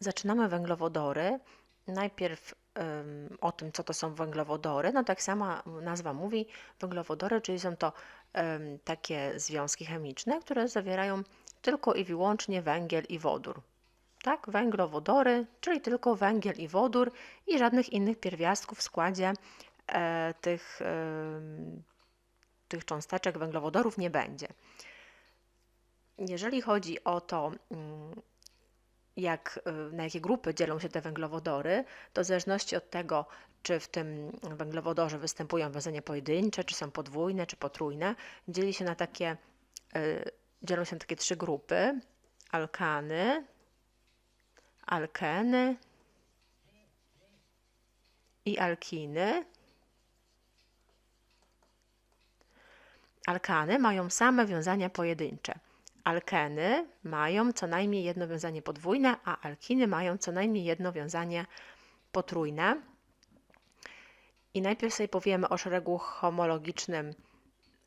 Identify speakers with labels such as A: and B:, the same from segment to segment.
A: Zaczynamy węglowodory. Najpierw o tym, co to są węglowodory. No tak sama nazwa mówi, węglowodory, czyli są to takie związki chemiczne, które zawierają tylko i wyłącznie węgiel i wodór. Tak, węglowodory, czyli tylko węgiel i wodór i żadnych innych pierwiastków w składzie e, tych, ym, tych cząsteczek węglowodorów nie będzie. Jeżeli chodzi o to, mm, jak, y, na jakie grupy dzielą się te węglowodory, to w zależności od tego, czy w tym węglowodorze występują wiązania pojedyncze, czy są podwójne, czy potrójne, dzieli się na takie, y, dzielą się na takie trzy grupy: alkany, alkeny i alkiny. Alkany mają same wiązania pojedyncze. Alkeny mają co najmniej jedno wiązanie podwójne, a alkiny mają co najmniej jedno wiązanie potrójne. I najpierw sobie powiemy o szeregu homologicznym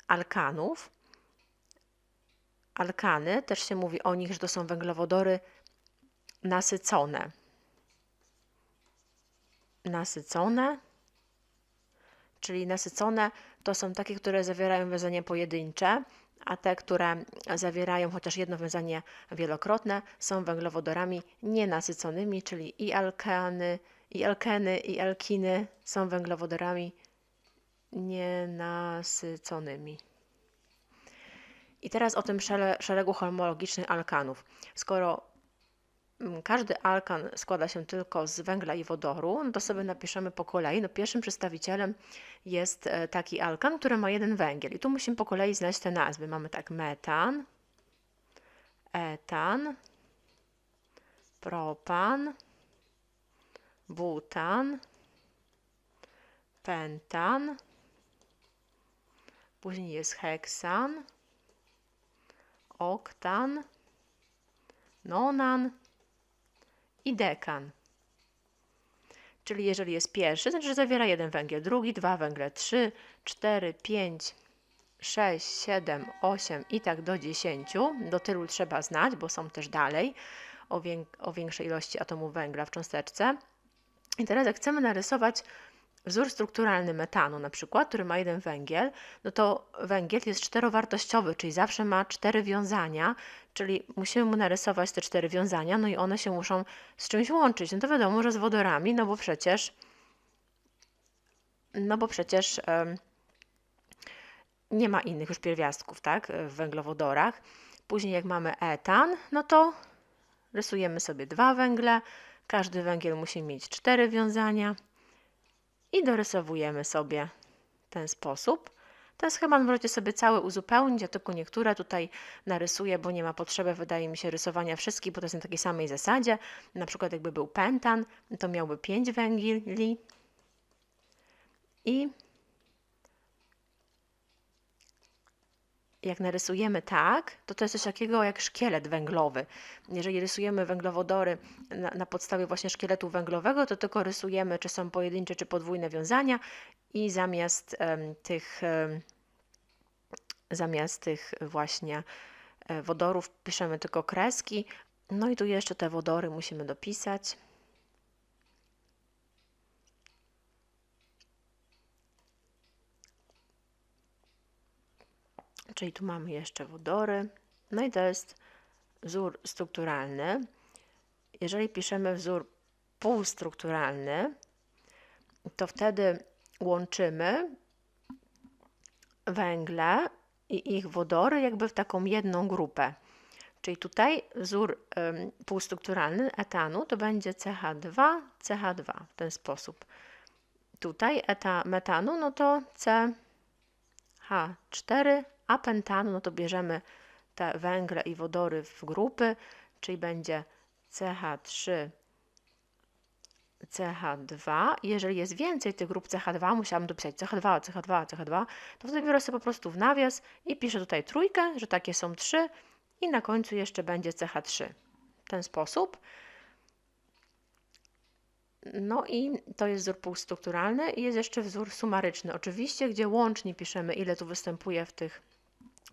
A: alkanów. Alkany, też się mówi o nich, że to są węglowodory nasycone. Nasycone, czyli nasycone to są takie, które zawierają wiązanie pojedyncze, a te, które zawierają chociaż jedno wiązanie wielokrotne, są węglowodorami nienasyconymi, czyli i alkany, i alkeny, i alkiny są węglowodorami nienasyconymi. I teraz o tym szeregu homologicznych alkanów. Skoro każdy alkan składa się tylko z węgla i wodoru, to sobie napiszemy po kolei. No pierwszym przedstawicielem jest e, taki alkan, który ma jeden węgiel. I tu musimy po kolei znaleźć te nazwy. Mamy tak metan, etan, propan, butan, pentan, później jest heksan, oktan, nonan, i dekan. Czyli jeżeli jest pierwszy, to znaczy, że zawiera jeden węgiel, drugi dwa węgle, trzy, cztery, pięć, sześć, siedem, osiem i tak do dziesięciu. Do tylu trzeba znać, bo są też dalej o, większej ilości atomów węgla w cząsteczce. I teraz jak chcemy narysować wzór strukturalny metanu, na przykład, który ma jeden węgiel, no to węgiel jest czterowartościowy, czyli zawsze ma cztery wiązania, czyli musimy mu narysować te cztery wiązania, no i one się muszą z czymś łączyć. No to wiadomo, że z wodorami, no bo przecież, no bo przecież nie ma innych już pierwiastków, tak, w węglowodorach. Później jak mamy etan, no to rysujemy sobie dwa węgle, każdy węgiel musi mieć cztery wiązania i dorysowujemy sobie ten sposób. Ten schemat możecie sobie cały uzupełnić, ja tylko niektóre tutaj narysuję, bo nie ma potrzeby, wydaje mi się, rysowania wszystkich, bo to jest na takiej samej zasadzie. Na przykład jakby był pentan, to miałby 5 węgli i jak narysujemy tak, to to jest coś takiego jak szkielet węglowy. Jeżeli rysujemy węglowodory na, na, podstawie właśnie szkieletu węglowego, to tylko rysujemy, czy są pojedyncze, czy podwójne wiązania i zamiast um, tych um, zamiast tych właśnie e, wodorów piszemy tylko kreski. No i tu jeszcze te wodory musimy dopisać. Czyli tu mamy jeszcze wodory. No i to jest wzór strukturalny. Jeżeli piszemy wzór półstrukturalny, to wtedy łączymy węgle i ich wodory jakby w taką jedną grupę. Czyli tutaj wzór ym, półstrukturalny etanu to będzie CH2, CH2 w ten sposób. Tutaj eta metanu no to CH4, a pentanu, no to bierzemy te węgle i wodory w grupy, czyli będzie CH3, CH2. Jeżeli jest więcej tych grup CH2, musiałam dopisać CH2, CH2, CH2, to wtedy biorę sobie po prostu w nawias i piszę tutaj trójkę, że takie są trzy i na końcu jeszcze będzie CH3. W ten sposób. No i to jest wzór półstrukturalny i jest jeszcze wzór sumaryczny, oczywiście, gdzie łącznie piszemy, ile tu występuje w tych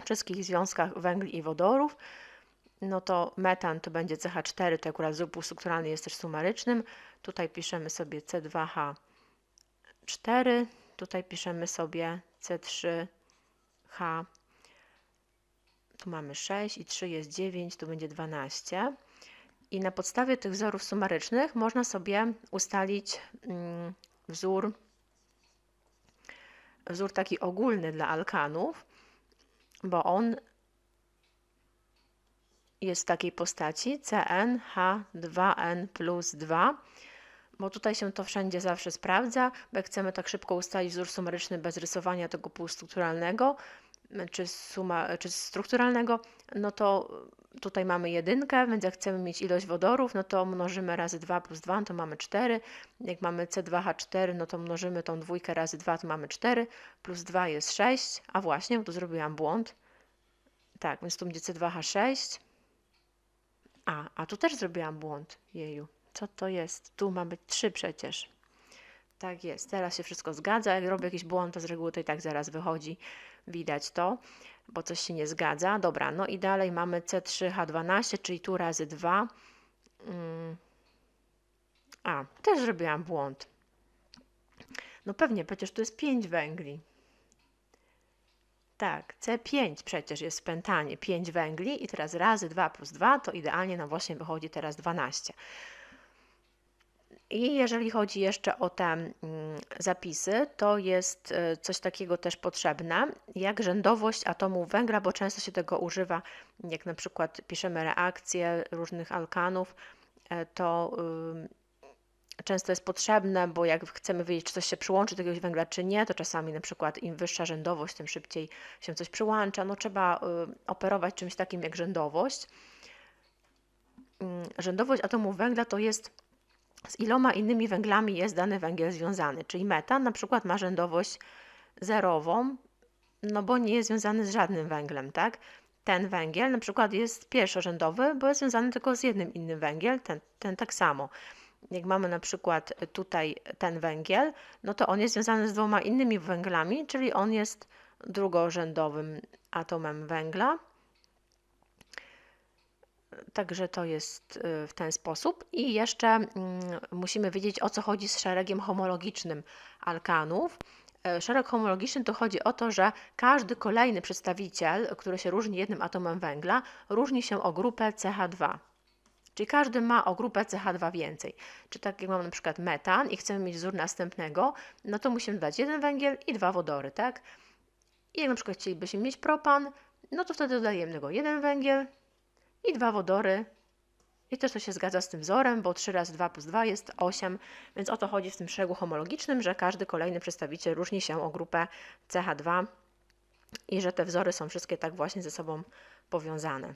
A: wszystkich związkach węgli i wodorów. no to metan to będzie CH4, to akurat wzór półstrukturalny jest też sumarycznym. Tutaj piszemy sobie C2H4, tutaj piszemy sobie C3H. Tu mamy 6 i 3 jest 9, tu będzie 12. I na podstawie tych wzorów sumarycznych można sobie ustalić mm, wzór, wzór taki ogólny dla alkanów, bo on jest w takiej postaci CnH2n plus 2, bo tutaj się to wszędzie zawsze sprawdza, bo jak chcemy tak szybko ustalić wzór sumaryczny bez rysowania tego półstrukturalnego, czy, suma, czy strukturalnego, no to tutaj mamy jedynkę, więc jak chcemy mieć ilość wodorów, no to mnożymy razy 2 plus 2, to mamy 4. Jak mamy C2H4, no to mnożymy tą dwójkę razy 2, to mamy 4, plus 2 jest 6, a właśnie, bo tu zrobiłam błąd. Tak, więc tu będzie C2H6. A, a tu też zrobiłam błąd. Jeju, co to jest? Tu ma być 3 przecież. Tak jest, teraz się wszystko zgadza. Jak robię jakiś błąd, to z reguły to i tak zaraz wychodzi. Widać to, bo coś się nie zgadza. Dobra, no i dalej mamy C3H12, czyli tu razy 2. Mm. A, też zrobiłam błąd. No pewnie, przecież tu jest 5 węgli. Tak, C5 przecież jest w pentanie 5 węgli i teraz razy 2 plus 2 to idealnie nam właśnie wychodzi teraz 12. I jeżeli chodzi jeszcze o te mm, zapisy, to jest e, coś takiego też potrzebne, jak rzędowość atomów węgla, bo często się tego używa, jak na przykład piszemy reakcje różnych alkanów, e, to często jest potrzebne, bo jak chcemy wiedzieć, czy coś się przyłączy do jakiegoś węgla, czy nie, to czasami na przykład im wyższa rzędowość, tym szybciej się coś przyłącza. No trzeba operować czymś takim jak rzędowość. Rzędowość atomów węgla to jest z iloma innymi węglami jest dany węgiel związany, czyli metan na przykład ma rzędowość zerową, no bo nie jest związany z żadnym węglem, tak? Ten węgiel na przykład jest pierwszorzędowy, bo jest związany tylko z jednym innym węgiel, ten, ten tak samo. Jak mamy na przykład tutaj ten węgiel, no to on jest związany z dwoma innymi węglami, czyli on jest drugorzędowym atomem węgla. Także to jest y, w ten sposób. I jeszcze mm, musimy wiedzieć, o co chodzi z szeregiem homologicznym alkanów. E, szereg homologiczny to chodzi o to, że każdy kolejny przedstawiciel, który się różni jednym atomem węgla, różni się o grupę CH2. Czyli każdy ma o grupę CH2 więcej. Czy tak jak mamy na przykład metan i chcemy mieć wzór następnego, no to musimy dodać jeden węgiel i dwa wodory, tak? I jak na przykład chcielibyśmy mieć propan, no to wtedy dodajemy tego jeden węgiel i dwa wodory. I też to się zgadza z tym wzorem, bo 3 razy 2 plus 2 jest 8, więc o to chodzi w tym szeregu homologicznym, że każdy kolejny przedstawiciel różni się o grupę CH2 i że te wzory są wszystkie tak właśnie ze sobą powiązane.